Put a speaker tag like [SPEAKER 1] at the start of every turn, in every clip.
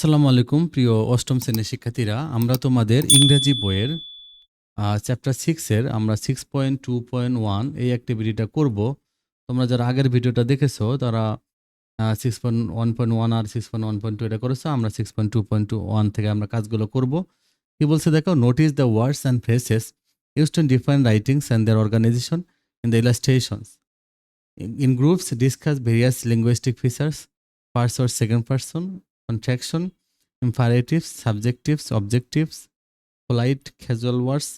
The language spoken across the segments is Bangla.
[SPEAKER 1] আসসালামু আলাইকুম, প্রিয় অষ্টম শ্রেণির শিক্ষার্থীরা। আমরা তোমাদের ইংরেজি বইয়ের চ্যাপ্টার সিক্সের আমরা six point two point one এই অ্যাক্টিভিটিটা করব। তোমরা যারা আগের ভিডিওটা দেখেছ, তারা six point one point one আর six point one point two এটা করেছ, আমরা six point two point two one থেকে আমরা কাজগুলো করব। কি বলছে দেখো notice the words and phrases use to different writings and their organisation in the illustrations in groups discuss various linguistic features first or second person contraction imperatives subjectives objectives polite casual words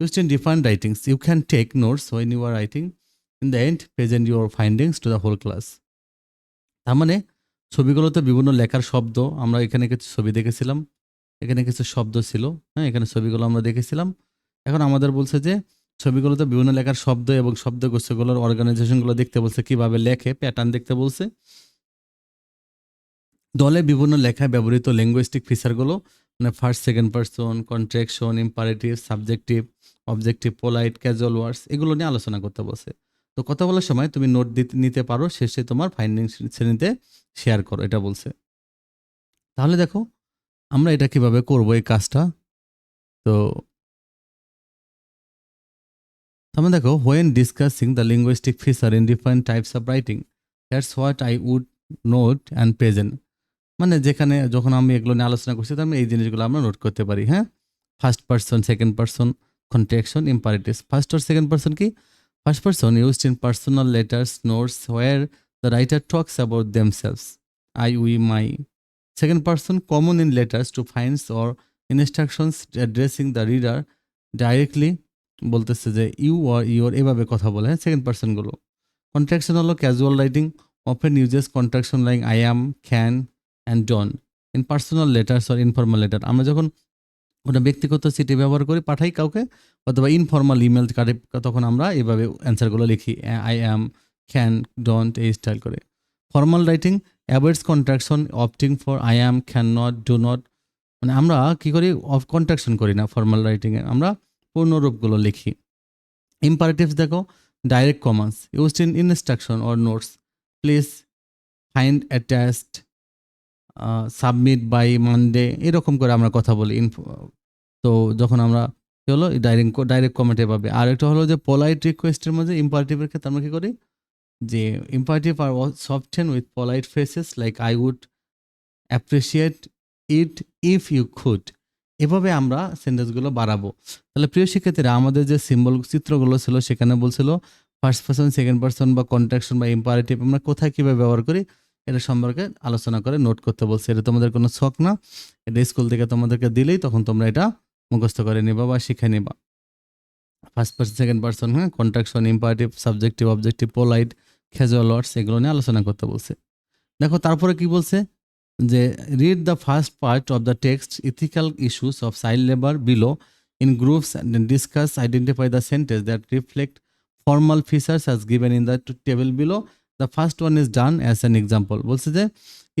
[SPEAKER 1] used in different writings you can take notes when you are writing in the end present your findings to the whole class তার মানে ছবিগুলোতে বিভিন্ন লেখার শব্দ আমরা এখানে কিছু ছবি দেখেছিলাম এখানে কিছু শব্দ ছিল হ্যাঁ এখানে ছবিগুলো আমরা দেখেছিলাম এখন আমাদের বলছে যে ছবিগুলোতে বিভিন্ন লেখার শব্দ এবং শব্দগুচ্ছগুলোর অর্গানাইজেশনগুলো দেখতে বলছে কীভাবে লেখে প্যাটার্ন দেখতে বলছে দলে বিভিন্ন লেখায় ব্যবহৃত ল্যাঙ্গুয়েস্টিক ফিচারগুলো মানে first second person contraction imperative subjective objective polite casual words এগুলো নিয়ে আলোচনা করতে বলছে তো কথা বলার সময় তুমি নোট দিতে, নিতে পারো, শেষে তোমার ফাইন্ডিং শ্রেণীতে শেয়ার করো, এটা বলছে। তাহলে দেখো, আমরা এটা কীভাবে করব এই কাজটা? তো তাহলে দেখো when discussing the linguistic feature in different types of writing that's what I would note and present মানে যেখানে যখন আমি এগুলো নিয়ে আলোচনা করছি তার মানে এই জিনিসগুলো আমরা নোট করতে পারি হ্যাঁ? First person second person contraction imperatives first আর সেকেন্ড পার্সন কি? First person used in personal letters notes where the writer talks about themselves I we my second person common in letters to friends or instructions addressing the reader directly বলতেছে যে ইউ অর ইউর এভাবে কথা বলে হ্যাঁ? সেকেন্ড পার্সনগুলো কন্ট্রাকশন হলো casual writing often uses contraction like I am, can, and don't in personal letters or informal letter আমরা যখন কোনো ব্যক্তিগত চিঠি ব্যবহার করি, পাঠাই কাউকে, অথবা ইনফর্মাল ইমেল কার্ডে তখন আমরা এভাবে অ্যান্সারগুলো লিখি। আই অ্যাম ক্যান ডোন্ট এই স্টাইল করে। Formal writing avoids contraction opting for I am can not do not মানে আমরা কী করি? অফ কন্ট্রাকশন করি না ফর্মাল রাইটিংয়ে আমরা পূর্ণরূপগুলো লিখি। ইম্পারেটিভস দেখো direct commands used in instruction or notes please find attached submit by Monday এরকম করে আমরা কথা বলি ইনফো তো যখন আমরা, কী হলো? ডাইরেক্ট ডাইরেক্ট কমেন্টে পাবে। আর একটা হলো যে পোলাইট রিকোয়েস্টের মধ্যে ইম্পারেটিভের ক্ষেত্রে আমরা কী করি? যে imperative R soften with polite phrases like I would appreciate it if you could এভাবে আমরা সেন্টেন্সগুলো বাড়াবো। তাহলে প্রিয় শিক্ষার্থীরা, আমাদের যে সিম্বল চিত্রগুলো ছিল, সেখানে বলছিল ফার্স্ট পার্সন সেকেন্ড পার্সন বা কন্ট্রাকশন বা ইম্পারেটিভ আমরা কোথায় কীভাবে ব্যবহার করি? এটা সম্পর্কে আলোচনা করে নোট করতে বলছে। এটা তোমাদের কোনো শখ না? এটা স্কুল থেকে তোমাদেরকে দিলেই তখন তোমরা এটা মুখস্থ করে নিবা বা শিখে নিবা। ফার্স্ট পার্সন সেকেন্ড পার্সন হ্যাঁ? Contraction imperative subjective objective polite casual words এগুলো নিয়ে আলোচনা করতে বলছে। দেখো, তারপরে কি বলছে? যে read the first part of the text ethical issues of child labour below in groups and discuss identify the sentence that reflect formal features as given in the table table the first one is done as an example. বলছে যে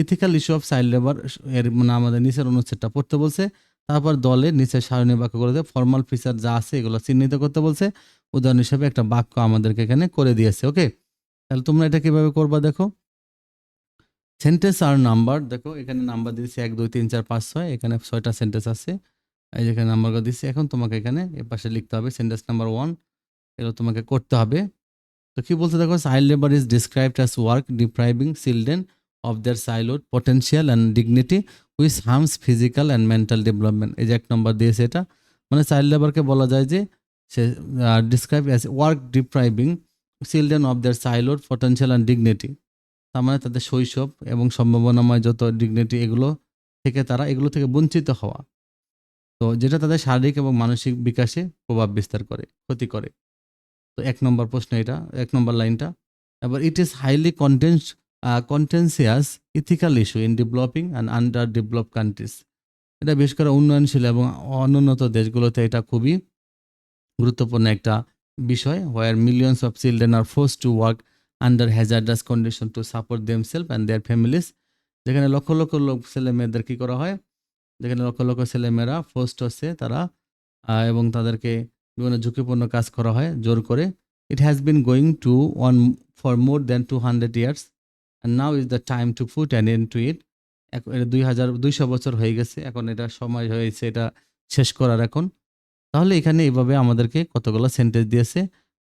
[SPEAKER 1] ethical issue of child labour এর মানে আমাদের নিচের অনুচ্ছেদটা পড়তে বলছে। তারপর দলে নিচের সারণী বাক্য করে ফর্মাল ফিচার যা আছে এগুলো চিহ্নিত করতে বলছে। উদাহরণ হিসেবে একটা বাক্য আমাদেরকে এখানে করে দিয়েছে ওকে তাহলে তোমরা এটা কীভাবে করবা দেখো? সেন্টেন্স আর নাম্বার দেখো, এখানে নাম্বার দিয়েছে এক, দুই, তিন, চার, পাঁচ, ছয়, এখানে ছয়টা সেন্টেন্স আছে। এই যেখানে নাম্বারগুলো দিচ্ছে এখন তোমাকে এখানে এ পাশে লিখতে হবে সেন্টেন্স নাম্বার ওয়ান এগুলো তোমাকে করতে হবে। তো কি বলতে দেখো child labour is described as work depriving children of their childhood potential and dignity with harms physical and mental development এই যে এক নম্বর দিয়েছে এটা। মানে চাইল্ড লেবারকে বলা যায় যে, সে describe as work depriving children of their childhood potential and dignity তার মানে তাদের শৈশব এবং সম্ভাবনাময় যত ডিগনিটি এগুলো থেকে তারা এগুলো থেকে বঞ্চিত হওয়া। তো যেটা তাদের শারীরিক এবং মানসিক বিকাশে প্রভাব বিস্তার করে, ক্ষতি করে। তো এক নম্বর প্রশ্ন এটা, এক নম্বর লাইনটা। এবার it is highly contentious contentious ethical issue in developing and under develop countries এটা বেশ করে উন্নয়নশীল এবং অনুন্নত দেশগুলোতে এটা খুবই গুরুত্বপূর্ণ একটা বিষয় where millions of children are force to work under hazardous condition to support them self and their families যেখানে লক্ষ লক্ষ লোক ছেলে মেয়েদের কী করা হয়? যেখানে লক্ষ লক্ষ ছেলেমেয়েরা ফোর্সড হচ্ছে তারা এবং তাদেরকে বিভিন্ন ঝুঁকিপূর্ণ কাজ করা হয়, জোর করে। It has been going to on for more than two hundred years and now is the time to put and end to it এক- এটা দুই হাজার, দুইশো বছর হয়ে গেছে, এখন এটা সময় হয়েছে, এটা শেষ করার এখন। তাহলে এখানে এইভাবে আমাদেরকে কতগুলো সেন্টেন্স দিয়েছে।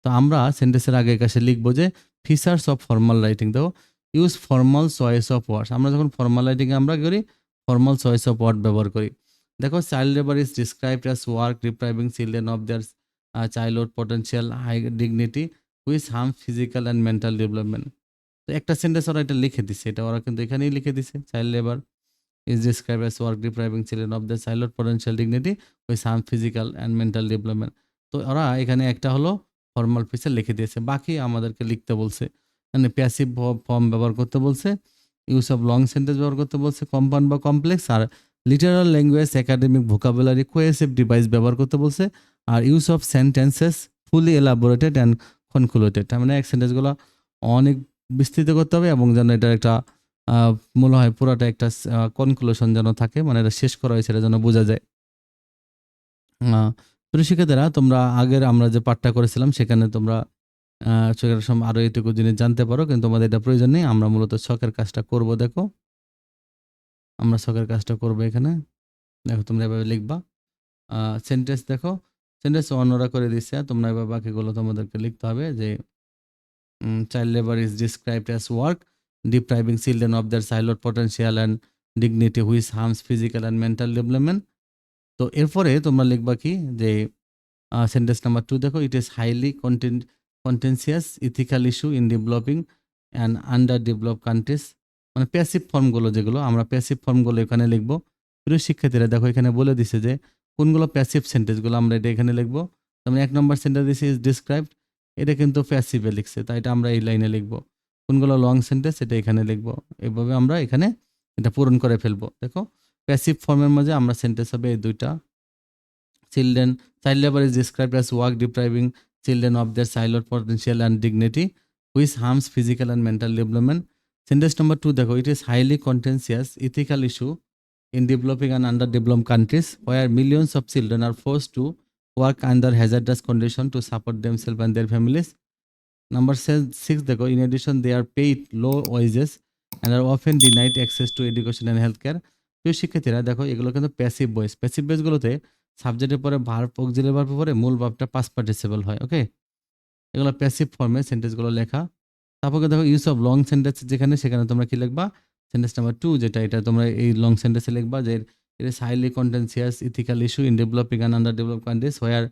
[SPEAKER 1] তো আমরা সেন্টেন্সের আগে কাছে লিখব যে ফিচার্স অফ ফর্মাল রাইটিং দেখো use formal choice of words আমরা যখন ফর্মাল রাইটিংয়ে আমরা করি ফর্মাল চয়েস অফ ওয়ার্ড ব্যবহার করি। দেখো child labour is described as work depriving children of their childhood potential high dignity which harm physical and mental development তো একটা সেন্টেন্স ওরা এটা লিখে দিছে, এটা ওরা কিন্তু এখানেই লিখে দিছে। Child labour is describe as work depriving children of the childhood potential dignity which harm physical and mental development তো ওরা এখানে একটা হলো ফর্মাল ফিচার লিখে দিয়েছে, বাকি আমাদেরকে লিখতে বলছে। মানে প্যাসিভ ফর্ম ব্যবহার করতে বলছে ইউজ অফ লং সেন্টেন্স ব্যবহার করতে বলছে কম্পাউন্ড বা কমপ্লেক্স আর literal language academic vocabulary cohesive device ব্যবহার করতে বলছে। আর use of sentences fully elaborated and concluded মানে এক সেন্টেন্সগুলো অনেক বিস্তৃত করতে হবে এবং যেন এটা একটা মনে হয় পুরোটা একটা কনক্লুশন যেন থাকে মানে এটা শেষ করা হয়েছে এটা যেন বোঝা যায়। প্রিয় শিক্ষার্থীরা তোমরা আগের আমরা যে পাঠটা করেছিলাম সেখানে তোমরা আহ, সেখানে সম- আরও এইটুকু জিনিস জানতে পারো কিন্তু তোমাদের এটা প্রয়োজন নেই। আমরা মূলত শখের কাজটা করব দেখো। আমরা শখের কাজটা করব এখানে। দেখো তোমরা এভাবে লিখবা। সেন্টেন্স দেখো। সেন্টেন্স অন্যরা করে দিচ্ছে তোমরা এবার বাকিগুলো তোমাদেরকে লিখতে হবে যে child labour is described as work depriving children of their childhood potential and dignity which harms physical and mental development তো এরপরে তোমরা লিখবা কি যে সেন্টেন্স নাম্বার টু দেখো it is highly content contentious ethical issue in developing and under develop countries মানে প্যাসিভ ফর্মগুলো যেগুলো, আমরা প্যাসিভ ফর্মগুলো এখানে লিখব। প্রিয় শিক্ষার্থীরা, দেখো এখানে বলে দিছে যে কোনগুলো প্যাসিভ সেন্টেন্সগুলো আমরা এটা এখানে লিখব। যেমন এক নম্বর সেন্টেন্স দিছে ইজ ডিসক্রাইবড এটা কিন্তু প্যাসিভে লিখছে তাই এটা আমরা এই লাইনে লিখব। কোনগুলো লং সেন্টেন্স এটা এখানে লিখব। এইভাবে আমরা এখানে এটা পূরণ করে ফেলব। দেখো প্যাসিভ ফর্মের মাঝে আমরা সেন্টেন্স হবে এই দুইটা। Children child labour is described as work depriving children of their childhood potential and dignity which harms physical and mental development sentence number two দেখো it is highly contentious ethical issue in developing and underdeveloped countries where millions of children are forced to work under hazardous conditions to support themselves and their families. Number six, দেখো in addition they are paid low wages and are often denied access to education and healthcare. প্রিয় শিক্ষার্থীরা দেখো এগুলো কিন্তু প্যাসিভ বয়েস প্যাসিভ বয়েসগুলোতে সাবজেক্টের পরে ভার্ব অক্সিলারি ভার্ব পরে মূল ভার্বটা পাস পার্টিসিপল হয় ওকে এগুলো প্যাসিভ ফর্মে সেন্টেন্সগুলো লেখা তারপরে দেখো ইউজ অফ লং সেন্টেন্স যেখানে সেখানে তোমরা কি লিখবা সেন্টেন্স নাম্বার টু যেটা এটা তোমরা এই লং সেন্টেন্সে লিখবা যে it is highly contentious ethical issue in developing and under develop countries where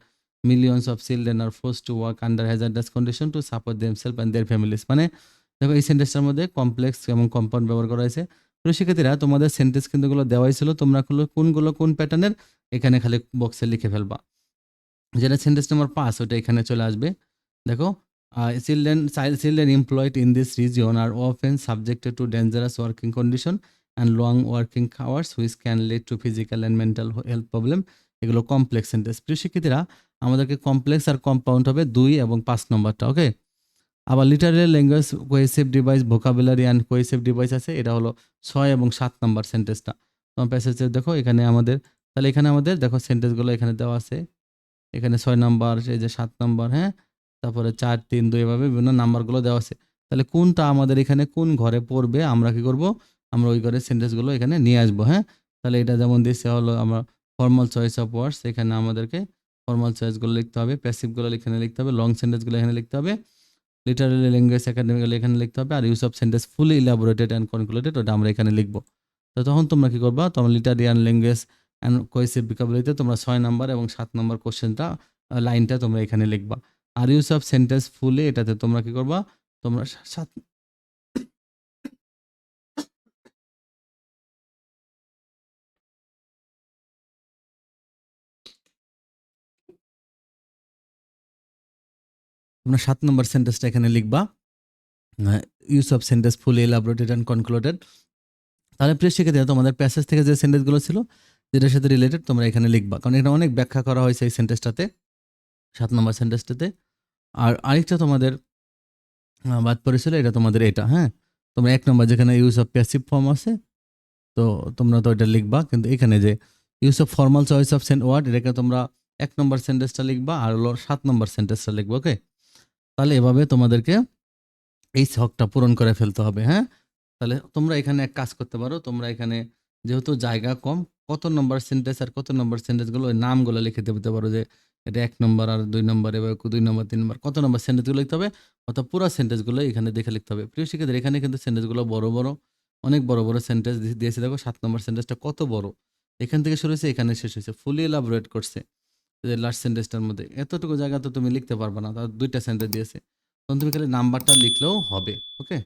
[SPEAKER 1] millions of children are force to work under hazardous condition to support them self and their families মানে দেখো এই সেন্টেন্সটার মধ্যে কমপ্লেক্স এবং কম্পাউন্ড ব্যবহার করা হয়েছে। তো শিক্ষার্থীরা, তোমাদের সেন্টেন্স কিন্তু এগুলো দেওয়াই ছিল, তোমরা কোনগুলো কোন প্যাটার্নের এখানে খালি বক্সে লিখে ফেলবা। যেটা সেন্টেন্স নাম্বার পাঁচ, ওটা এখানে চলে আসবে। দেখো children children employed in this region are often subjected to dangerous working condition and long working hours which can lead to physical and mental health problem এগুলো কমপ্লেক্স সেন্টেন্স প্রিয় শিক্ষার্থীরা, আমাদেরকে কমপ্লেক্স আর কম্পাউন্ড হবে দুই এবং পাঁচ নম্বরটা ওকে আবার literal language cohesive device vocabulary and cohesive device আছে, এটা হলো ছয় এবং সাত নম্বর সেন্টেন্সটা তোমার প্যাসেজে দেখো, এখানে আমাদের, তাহলে এখানে আমাদের দেখো সেন্টেন্সগুলো এখানে দেওয়া আছে। এখানে ছয় নম্বর, এই যে সাত নম্বর হ্যাঁ? তারপরে চার, তিন, দুই এভাবে বিভিন্ন নাম্বারগুলো দেওয়া আছে। তাহলে কোনটা আমাদের এখানে কোন ঘরে পড়বে, আমরা কি করব? আমরা ওই ঘরের সেন্টেন্সগুলো এখানে নিয়ে আসব হ্যাঁ? তাহলে এটা যেমন দিচ্ছে হলো আমরা ফর্মাল চয়েস অফ ওয়ার্ডস এখানে আমাদেরকে ফর্মাল চয়েসগুলো লিখতে হবে প্যাসিভগুলো এখানে লিখতে হবে লং সেন্টেন্সগুলো এখানে লিখতে হবে লিটারালি ল্যাঙ্গুয়েজ একাডেমিক্যালি এখানে লিখতে হবে, আর use of sentence fully elaborated and concluded ওটা আমরা এখানে লিখব। তো তখন তোমরা কী করবা? তোমরা লিটারিয়ান ল্যাঙ্গুয়েজ অ্যান্ড কোয়েসিভ বিকাবলিতে তোমরা ছয় নম্বর এবং সাত নম্বর কোশ্চেনটা লাইনটা তোমরা এখানে লিখবা। আর ইউজ অফ সেন্টেন্স ফুলে এটাতে তোমরা কি করবা? তোমরা সাত তোমরা সাত নম্বর সেন্টেন্সটা এখানে লিখবা। Use of sentence fully elaborated and concluded তাহলে প্রিয় শিক্ষার্থীরা, তোমাদের প্যাসেজ থেকে যে সেন্টেন্সগুলো ছিল, যেটার সাথে রিলেটেড তোমরা এখানে লিখবা। কারণ এটা অনেক ব্যাখ্যা করা হয়েছে এই সেন্টেন্সটাতে সাত নম্বর সেন্টেন্সটাতে আর আরেকটা তোমাদের বাদ পড়েছিল, এটা তোমাদের এটা হ্যাঁ? তোমরা এক নম্বর যেখানে ইউজ অফ প্যাসিভ ফর্ম আছে, তো তোমরা তো এটা লিখবা, কিন্তু এখানে যে use of formal choice of sent word এটাকে তোমরা এক নম্বর সেন্টেন্সটা লিখবা আর হলো সাত নম্বর সেন্টেন্সটা লিখবা ওকে তাহলে এভাবে তোমাদেরকে এই শখটা পূরণ করে ফেলতে হবে হ্যাঁ? তাহলে তোমরা এখানে এক কাজ করতে পারো, তোমরা এখানে যেহেতু জায়গা কম, কত নম্বর সেন্টেন্স আর কত নম্বর সেন্টেন্সগুলো ওই নামগুলো লিখে দিতে পারো যে এটা এক নম্বর আর দুই নম্বর এবার দুই নম্বর, তিন নম্বর, কত নম্বর সেন্টেন্সগুলো লিখতে হবে? অর্থাৎ পুরো সেন্টেন্সগুলো এখানে দেখে লিখতে হবে। প্রিয় শিক্ষার্থী এখানে কিন্তু সেন্টেন্সগুলো বড় বড়, অনেক বড় বড় সেন্টেন্স দিয়েছে। দেখো সাত নম্বর সেন্টেন্সটা কত বড়। এখান থেকে শুরু হয়েছে, এখানে শেষ হয়েছে। ফুলি এলাবোরেট করছে লাস্ট সেন্টেন্সটার মধ্যে। এতটুকু জায়গা তো তুমি লিখতে পারবে না তার দুইটা সেন্টেন্স দিয়েছে। তখন তুমি খালি নাম্বারটা লিখলেও হবে ওকে